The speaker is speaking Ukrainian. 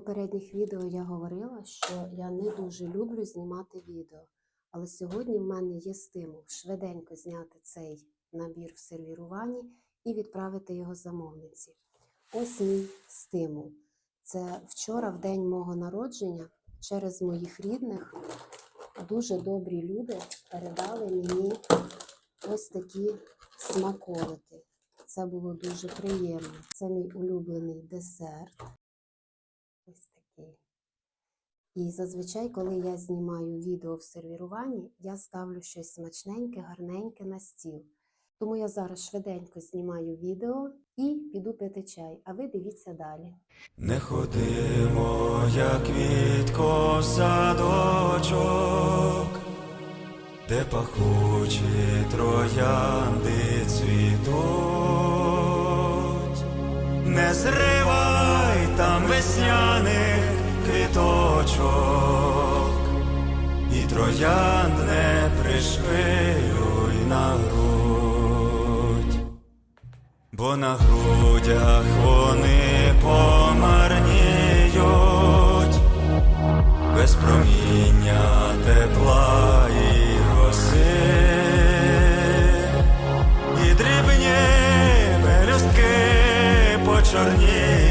попередніх відео я говорила, що я не дуже люблю знімати відео, але сьогодні в мене є стимул швиденько зняти цей набір в сервіруванні і відправити його замовниці. Ось мій стимул. Це вчора, в день мого народження, через моїх рідних дуже добрі люди передали мені ось такі смаколики. Це було дуже приємно. Це мій улюблений десерт. Ось такий. І зазвичай, коли я знімаю відео в сервіруванні, я ставлю щось смачненьке, гарненьке на стіл. Тому я зараз швиденько знімаю відео і піду пити чай, а ви дивіться далі. Не ходимо, як квітко садочок, де пахучі троянди цвітуть. Не зривай там весняних квіточок, і троянд не пришпилюй на грудь. Бо на грудях вони помарніють, без проміння тепла і роси, почорніють,